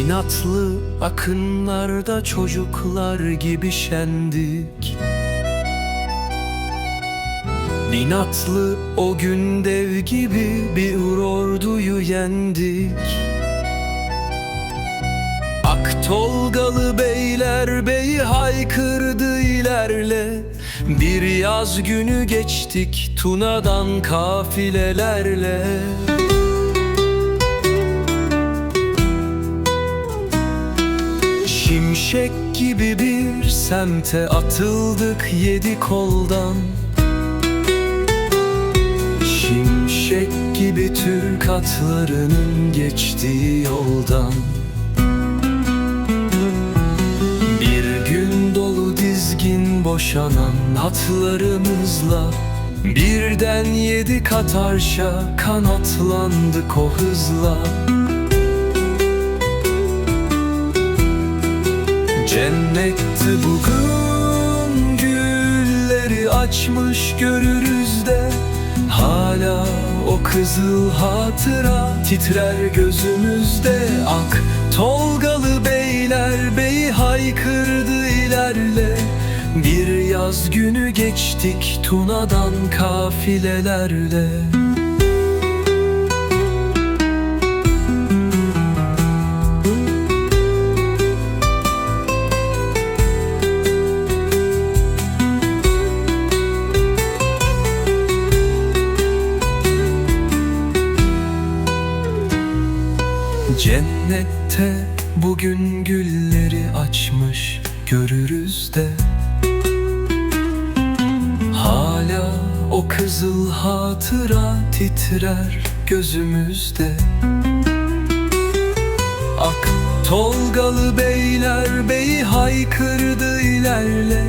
İnatlı akınlarda çocuklar gibi şendik. İnatlı o gün dev gibi bir orduyu yendik. Ak tolgalı beyler beyi haykırdı ilerle. Bir yaz günü geçtik Tuna'dan kafilelerle Şimşek gibi bir semte atıldık yedi koldan. Şimşek gibi Türk atlarının geçtiği yoldan. Bir gün dolu dizgin boşanan atlarımızla Birden yedi kat arşa kanatlandık o hızla Cennetti bugün gülleri açmış görürüz de Hala o kızıl hatıra titrer gözümüzde. Ak tolgalı beyler beyi haykırdı ilerle. Bir yaz günü geçtik Tuna'dan kafilelerle Cennette bugün gülleri açmış görürüz de. Hala o kızıl hatıra titrer gözümüzde. Ak tolgalı beyler beyi haykırdı ilerle.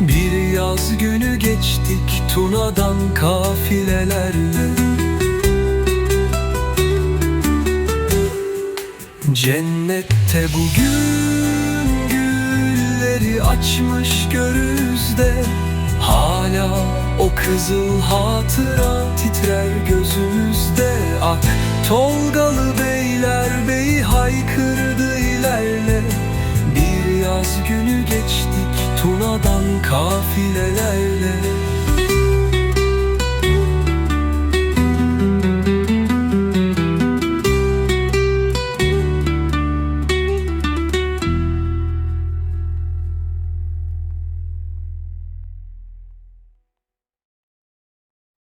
Bir yaz günü geçtik Tuna'dan kafilelerle Cennette bugün gülleri açmış görürüz de Hala o kızıl hatıra titrer gözümüzde. Ak tolgalı beyler beyi haykırdı ilerle. Bir yaz günü geçtik Tuna'dan kafilelerle